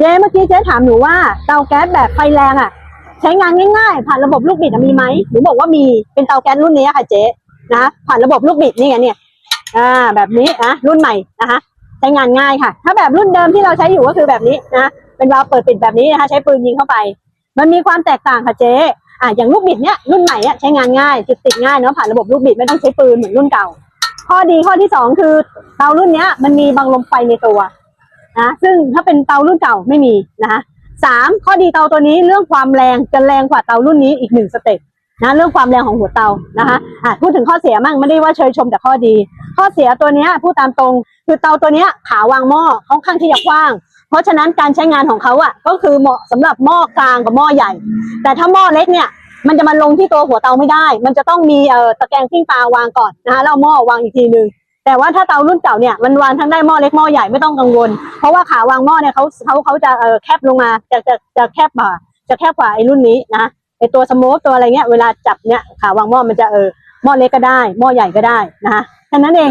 เจ๊เมื่อกี้เจ๊ถามหนูว่าเตาแก๊สแบบไฟแรงอะ ใช้งานง่ายๆ ผ่านระบบลูกบิดมีไหมหนูบอกว่ามีเป็นเตาแก๊สรุ่นนี้ค่ะเจ๊นะผ่านระบบลูกบิดนี่ไงเนี่ยอ่าแบบนี้นะรุ่นใหม่นะคะใช้งานง่ายค่ะ ถ้าแบบรุ่นเดิมที่เราใช้อยู่ก็คือแบบนี้นะเป็นวาล์วเปิดปิดแบบนี้นะคะ ใช้ปืนยิงเข้าไป มันมีความแตกต่างค่ะเจ๊อ่าอย่างลูกบิดเนี้ยรุ่นใหม่อะใช้งานง่ายจุดติดง่ายเนาะผ่านระบบลูกบิดไม่ต้องใช้ปืนเหมือนรุ่นเก่า ข้อดีข้อที่สองคือเตารุ่นเนี้ยมันมีบังลมไฟในตัว นะซึ่งถ้าเป็นเตารุ่นเก่าไม่มีนะคะสามข้อดีเตาตัวนี้เรื่องความแรงจะแรงกว่าเตารุ่นนี้อีกหนึ่งสเต็ปนะเรื่องความแรงของหัวเตานะคะอะพูดถึงข้อเสียมั่งไม่ได้ว่าเชยชมแต่ข้อดี ข้อเสียตัวเนี้ยพูดตามตรง คือเตาตัวเนี้ยขาวางหม้อค่อนข้างที่จะกว้าง เพราะฉะนั้นการใช้งานของเขาอะก็คือเหมาะสำหรับหม้อกลางกับหม้อใหญ่ แต่ถ้าหม้อเล็กเนี่ยมันจะมาลงที่ตัวหัวเตาไม่ได้ มันจะต้องมีเอ่อตะแกรงปิ้งปลาวางก่อนนะคะแล้วหม้อวางอีกทีหนึ่ง แต่ว่าถ้าเตารุ่นเก่าเนี่ยมันวางทั้งได้หม้อเล็กหม้อใหญ่ไม่ต้องกังวล เพราะว่าขาวางหม้อเนี่ยเขาเขาเขาจะเออแคบลงมาจะจะจะแคบกว่าจะแคบกว่าไอ้รุ่นนี้นะไอ้ตัวสโมกตัวอะไรเงี้ยเวลาจับเนี่ยขาวางหม้อมันจะเออหม้อเล็กก็ได้หม้อใหญ่ก็ได้นะคะแค่นั้นเอง